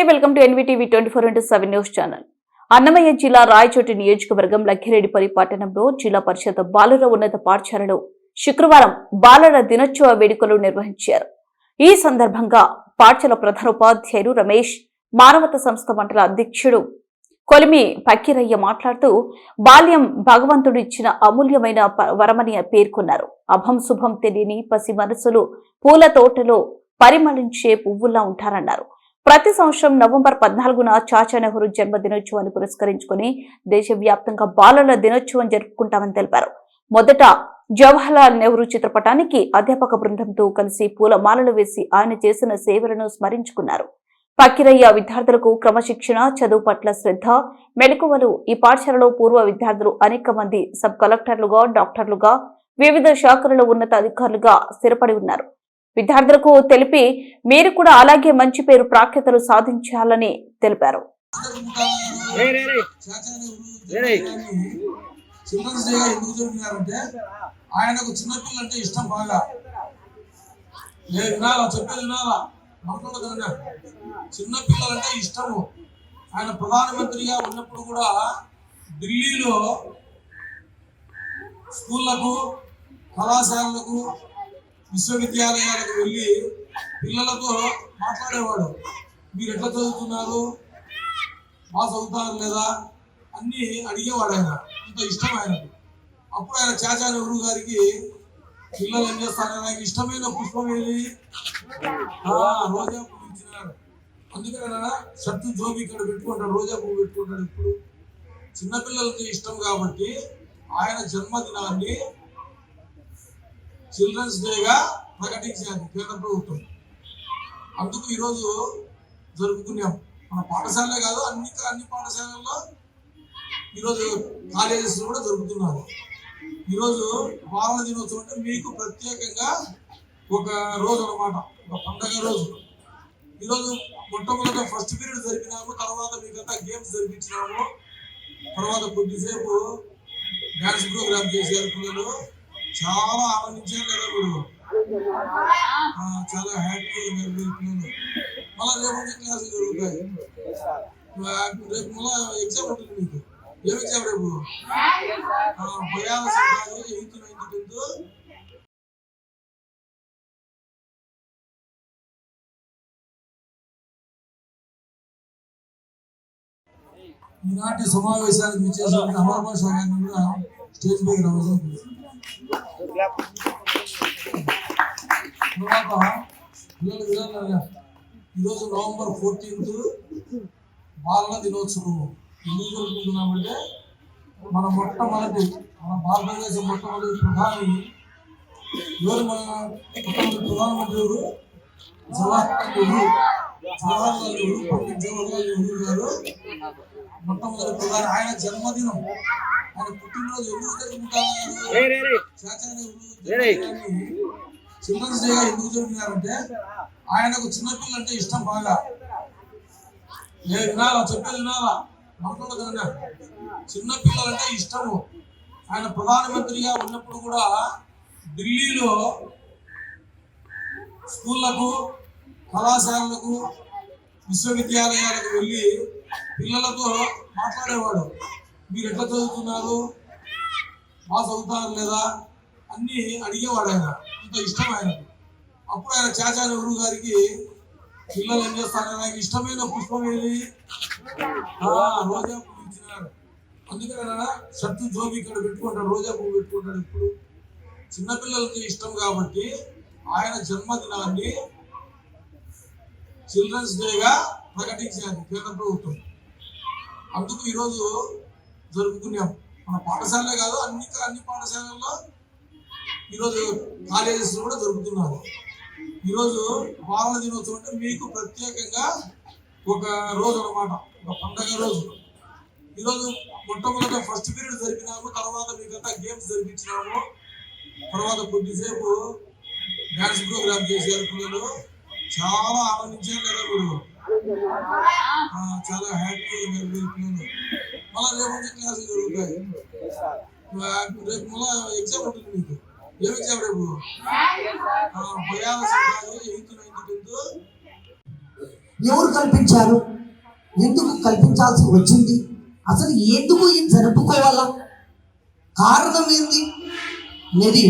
నమస్తే welcome to NVTV twenty four into seven news channel. Annamayya జిల్లా రాయచోటి నియోజకవర్గం లక్కిరెడ్డిపల్లి పట్టణంలో జిల్లా పరిషత్ బాలుర ఉన్నత పాఠశాలలో శుక్రవారం బాలల దినోత్సవ వేడుకలు నిర్వహించారు. ఈ సందర్భంగా పాఠశాల ప్రధానోపాధ్యాయులు రమేష్ మానవత సంస్థ మండల అధ్యక్షుడు కొలిమి పక్కిరయ్య మాట్లాడుతూ బాల్యం భగవంతుడు ఇచ్చిన అమూల్యమైన వరమని పేర్కొన్నారు. అభం శుభం తెలియని పసి మనసులు పూల తోటలో పరిమళించే పువ్వులా ఉంటారన్నారు. ప్రతి సంవత్సరం నవంబర్ పద్నాలుగున చాచా నెహ్రూ జన్మ దినోత్సవాన్ని పురస్కరించుకుని దేశవ్యాప్తంగా బాలల దినోత్సవం జరుపుకుంటామని తెలిపారు. మొదట జవహర్లాల్ నెహ్రూ చిత్రపటానికి అధ్యాపక బృందంతో కలిసి పూలమాలలు వేసి ఆయన చేసిన సేవలను స్మరించుకున్నారు. పక్కిరయ్య విద్యార్థులకు క్రమశిక్షణ చదువు పట్ల శ్రద్ధ మెలకువలు ఈ పాఠశాలలో పూర్వ విద్యార్థులు అనేక మంది సబ్ కలెక్టర్లుగా డాక్టర్లుగా వివిధ శాఖలలో ఉన్నత అధికారులుగా స్థిరపడి ఉన్నారు. విద్యార్థులకు తెలిపి మీరు కూడా అలాగే మంచి పేరు ప్రాఖ్యతలు సాధించాలని తెలిపారు. చిల్డ్రన్స్ ఎందుకు ఆయనకు చిన్నపిల్లలు అంటే ఇష్టం బాగా. నేను వినాలా? చెప్పేది వినాలా? మాట్లాడదు చిన్నపిల్లలు అంటే ఇష్టము. ఆయన ప్రధానమంత్రిగా ఉన్నప్పుడు కూడా ఢిల్లీలో స్కూళ్ళకు కళాశాలలకు విశ్వవిద్యాలయాలకు వెళ్ళి పిల్లలతో మాట్లాడేవాడు. మీరు ఎట్లా చదువుతున్నారు? బాగా చదువుతారు లేదా? అన్ని అడిగేవాడు ఆయన. అంత ఇష్టం ఆయనకు. అప్పుడు ఆయన చాచా నెహ్రూ గారికి పిల్లలు ఏం చేస్తారు ఆయనకి ఇష్టమైన పుష్పం ఏది? రోజా పువ్వు ఇచ్చినారు. అందుకని షర్టు జోబి ఇక్కడ పెట్టుకుంటాడు రోజా పువ్వు పెట్టుకుంటాడు ఇప్పుడు. చిన్నపిల్లలకి ఇష్టం కాబట్టి ఆయన జన్మదినాన్ని చిల్డ్రన్స్ డేగా ప్రకటించారు కేంద్ర ప్రభుత్వం. అందుకు ఈరోజు జరుపుకున్నాం. మన పాఠశాలలే కాదు అన్ని అన్ని పాఠశాలల్లో ఈరోజు కాలేజెస్ కూడా జరుపుతున్నారు. ఈరోజు బాలల దినోత్సవం అంటే మీకు ప్రత్యేకంగా ఒక రోజు అన్నమాట. ఒక పండగ రోజు. ఈరోజు మొట్టమొదట ఫస్ట్ పీరియడ్ జరిపినాము తర్వాత మీకంతా గేమ్స్ జరిపించినాము. తర్వాత కొద్దిసేపు డ్యాన్స్ ప్రోగ్రామ్ చేశారు పిల్లలు. చాలా ఆనందించారు కదా మీరు చాలా హ్యాపీగా ఉన్నారు మీరు పిల్లలు. మళ్ళా రేపు నుంచి క్లాసులు జరుగుతాయి. రేపు మళ్ళా ఎగ్జామ్ ఉంటుంది మీకు. ఏం ఎగ్జామ్ రేపు? భయాల ఎయిత్ నైన్త్ టెన్త్. ఈనాటి సమావేశానికి విచ్చేసిన అమర్భా షా గారిని కూడా స్టేజ్ మీద రావాలి ఈరోజు నవంబర్ ఫోర్టీన్త్ బాలల దినోత్సవం. ఎందుకు జరుపుకుంటున్నామంటే మన మొట్టమొదటి మన భారతదేశం మొట్టమొదటి ప్రధాని ఎవరు మన మొట్టమొదటి ప్రధానమంత్రి ఎవరు? జవహర్లాల్ నెహ్రూ. జవహర్లాల్ నెహ్రూ పండిట్ జవహర్లాల్ నెహ్రూ గారు మొట్టమొదటి ప్రధాని. ఆయన జన్మదినం ఆయన పుట్టినరోజు గారు చిల్డ్రన్స్ ఎందుకు జరుపుతున్నారంటే ఆయనకు చిన్నపిల్లలు అంటే ఇష్టం బాగా. నేను వినాలా? చెప్పేది వినాలా? మాట్లాడదు చిన్నపిల్లలు అంటే ఇష్టము. ఆయన ప్రధానమంత్రిగా ఉన్నప్పుడు కూడా ఢిల్లీలో స్కూళ్ళకు కళాశాలలకు విశ్వవిద్యాలయాలకు వెళ్ళి పిల్లలతో మాట్లాడేవాడు. మీరు ఎట్లా చదువుతున్నారు? మాస్ అవుతారు లేదా? అన్ని అడిగేవాడు ఆయన అంత ఇష్టం ఆయనకు అప్పుడు ఆయన చాచా నెహ్రూ గారికి పిల్లలు ఏం చేస్తారు నాకు ఇష్టమైన పుష్పం ఏది? రోజా పువ్వు ఇచ్చినారు. అందుకనే షర్టు జోబి ఇక్కడ పెట్టుకుంటాడు రోజా పువ్వు పెట్టుకుంటాడు ఇప్పుడు. చిన్నపిల్లలకి ఇష్టం కాబట్టి ఆయన జన్మదినాన్ని చిల్డ్రన్స్ డేగా ప్రకటించారు కేంద్ర ప్రభుత్వం. అందుకు ఈరోజు జరుపుకున్నాం. మన పాఠశాలే కాదు అన్ని అన్ని పాఠశాలల్లో ఈరోజు కాలేజెస్ కూడా జరుపుతున్నారు ఈరోజు బాలల దినోత్సవం అంటే మీకు ప్రత్యేకంగా ఒక రోజు అన్నమాట ఒక పండగ రోజు. ఈరోజు మొట్టమొదట ఫస్ట్ పీరియడ్ జరిపినాము తర్వాత మీకంతా గేమ్స్ జరిపించినాము. తర్వాత కొద్దిసేపు డ్యాన్స్ ప్రోగ్రామ్ చేశారు పిల్లలు. చాలా ఆనందించారు కదా మీరు చాలా హ్యాపీగా ఉన్నారు మీరు పిల్లలు. మళ్ళా రేపు నుంచి క్లాసులు జరుగుతాయి రేపు మళ్ళా ఎగ్జామ్ ఉంటుంది మీకు. ఏం ఎగ్జామ్ రేపు? బయాలజీ కాదు ఎయిత్ నైన్త్ టెన్త్. ఎవరు కల్పించారు? ఎందుకు కల్పించాల్సి వచ్చింది? అసలు ఎందుకు ఇది జరుపుకోవాలా? కారణం ఏంది? అనేది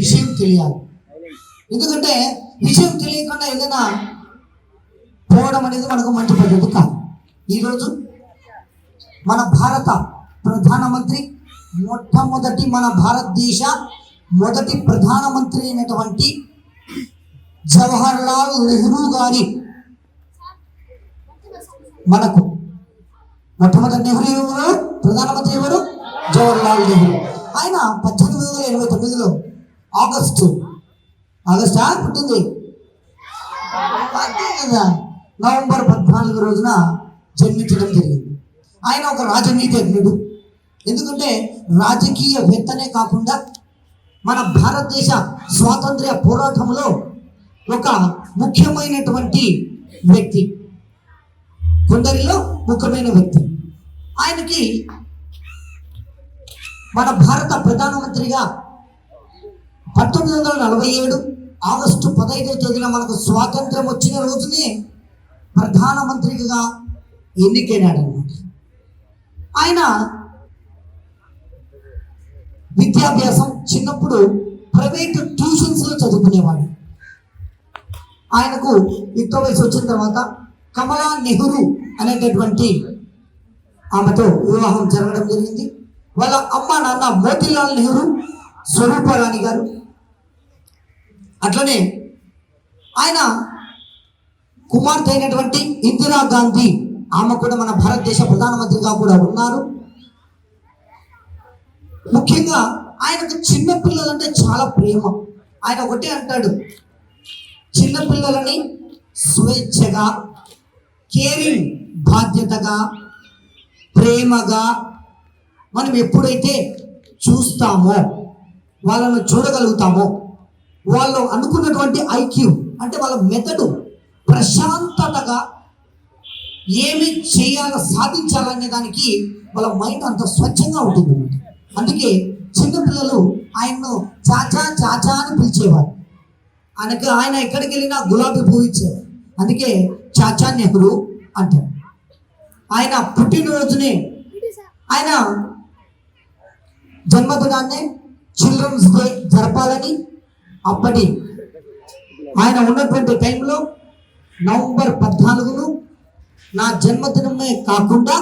విషయం తెలియాలి. ఎందుకంటే విషయం తెలియకుండా ఏదైనా పోవడం అనేది మనకు మంచి పద్ధతి కాదు. ఈరోజు మన భారత ప్రధానమంత్రి మొట్టమొదటి మన భారతదేశ మొదటి ప్రధానమంత్రి అయినటువంటి జవహర్ లాల్ నెహ్రూ గారి మనకు. మొట్టమొదటి నెహ్రూ ఎవరు? ప్రధానమంత్రి ఎవరు? జవహర్ లాల్ నెహ్రూ. ఆయన పద్దెనిమిది వందల ఎనభై తొమ్మిదిలో ఆగస్టు ఆగస్టా పుట్టింది? నవంబర్ పద్నాలుగు రోజున జన్మించడం జరిగింది. ఆయన ఒక రాజనీతిజ్ఞుడు ఎందుకంటే రాజకీయవేత్తనే కాకుండా మన భారతదేశ స్వాతంత్ర్య పోరాటంలో ఒక ముఖ్యమైనటువంటి వ్యక్తి. కొందరిలో ముఖ్యమైన వ్యక్తి. ఆయనకి మన భారత ప్రధానమంత్రిగా పంతొమ్మిది వందల నలభై ఏడు ఆగస్టు పదహైదవ తేదీన మనకు స్వాతంత్రం వచ్చిన రోజునే ప్రధానమంత్రిగా ఎన్నికైనాడు అనమాట ఆయన విద్యాభ్యాసం చిన్నప్పుడు ప్రైవేట్ ట్యూషన్స్లో చదువుకునేవాడు. ఆయనకు యుక్త వయసు వచ్చిన తర్వాత కమలా నెహ్రూ అనేటటువంటి ఆమెతో వివాహం జరగడం జరిగింది. వాళ్ళ అమ్మ నాన్న మోతీలాల్ నెహ్రూ స్వరూపరాణి గారు. అట్లనే ఆయన కుమార్తె అయినటువంటి ఇందిరా గాంధీ ఆమె కూడా మన భారతదేశ ప్రధానమంత్రిగా కూడా ఉన్నారు. ముఖ్యంగా ఆయనకు చిన్న పిల్లలంటే చాలా ప్రేమ. ఆయన ఒకటే అంటాడు చిన్నపిల్లలని స్వేచ్ఛగా కేరింగ్ బాధ్యతగా ప్రేమగా మనం ఎప్పుడైతే చూస్తామో వాళ్ళను చూడగలుగుతామో వాళ్ళు అనుకున్నటువంటి ఐక్యూ అంటే వాళ్ళ మెదడు ప్రశాంతతగా ఏమి చేయాలో సాధించాలనే దానికి వాళ్ళ మైండ్ అంత స్వచ్ఛంగా ఉంటుంది. అందుకే చిన్నపిల్లలు ఆయన్ను చాచా చాచా అని పిలిచేవారు. ఆయనకి ఆయన ఎక్కడికి వెళ్ళినా గులాబీ పువ్వు ఇచ్చారు అందుకే చాచా నెహ్రూ అంటారు. ఆయన పుట్టినరోజునే ఆయన జన్మదినాన్ని చిల్డ్రన్స్ డే జరపాలని అప్పటి ఆయన ఉన్నటువంటి టైంలో నవంబర్ పద్నాలుగును నా జన్మదినమే కాకుండా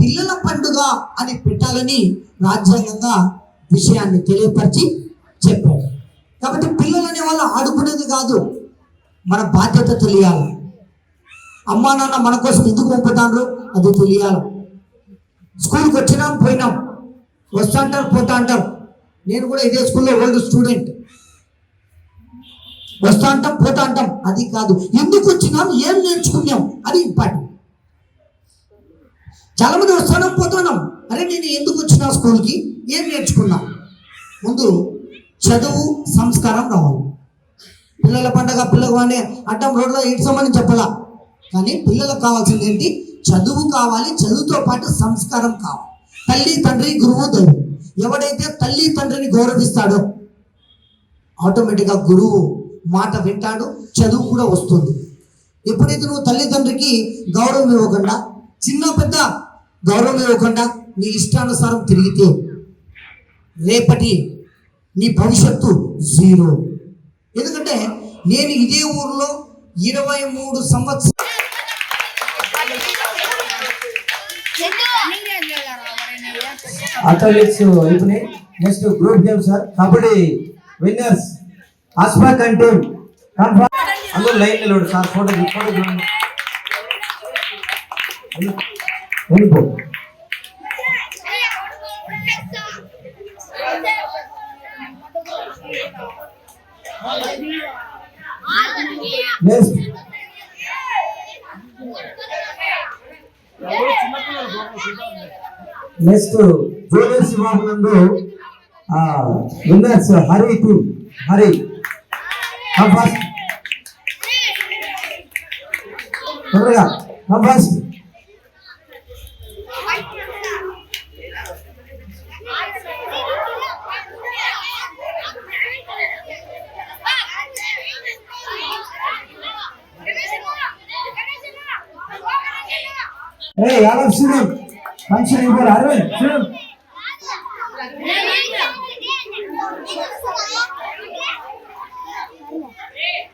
పిల్లల పండుగ అని పెట్టాలని రాజ్యాంగంగా విషయాన్ని తెలియపరిచి చెప్పాడు కాబట్టి పిల్లలు అనే వాళ్ళు ఆడుకునేది కాదు. మన బాధ్యత తెలియాలి. అమ్మా నాన్న మన కోసం ఎందుకు పంపుతాండ్రు అది తెలియాలి. స్కూల్కి వచ్చినాం పోయినాం. వస్తా అంటారు పోతా అంటారు నేను కూడా ఇదే స్కూల్లో ఓల్డ్ స్టూడెంట్. వస్తా అంటాం పోతా అంటాం అది కాదు. ఎందుకు వచ్చినాం? ఏం చాలా మంది వస్తున్నాం పోతున్నాం అరే నేను ఎందుకు వచ్చినా స్కూల్కి? ఏం నేర్చుకున్నా? ముందు చదువు సంస్కారం రావాలి. పిల్లల పండగ పిల్లలకు వాడిని అడ్డం రోడ్లో ఏడ్చమని చెప్పలా. కానీ పిల్లలకు కావాల్సింది ఏంటి? చదువు కావాలి చదువుతో పాటు సంస్కారం కావాలి. తల్లి తండ్రి గురువు దైవం ఎవడైతే తల్లి తండ్రిని గౌరవిస్తాడో ఆటోమేటిక్గా గురువు మాట వింటాడు చదువు కూడా వస్తుంది. ఎప్పుడైతే నువ్వు తల్లిదండ్రికి గౌరవం ఇవ్వకుండా చిన్న పెద్ద గౌరవం ఇవ్వకుండా నీ ఇష్టానుసారం తిరిగితే రేపటి నీ భవిష్యత్తు జీరో. ఎందుకంటే నేను ఇదే ఊర్లో ఇరవై మూడు సంవత్సరాలు అథ్లెటిక్స్ అయిపోయినాయి next group games kabaddi winners and team confirm అందరూ లైన్ నిలబడు సార్. ఫోటో ఫోటో వెళ్ళిపో next next junior Shivanandu winners Hari team Hari. First తొందరగా ఫస్ట్ 예, 양은 씨는 당신의 입을 알은 지금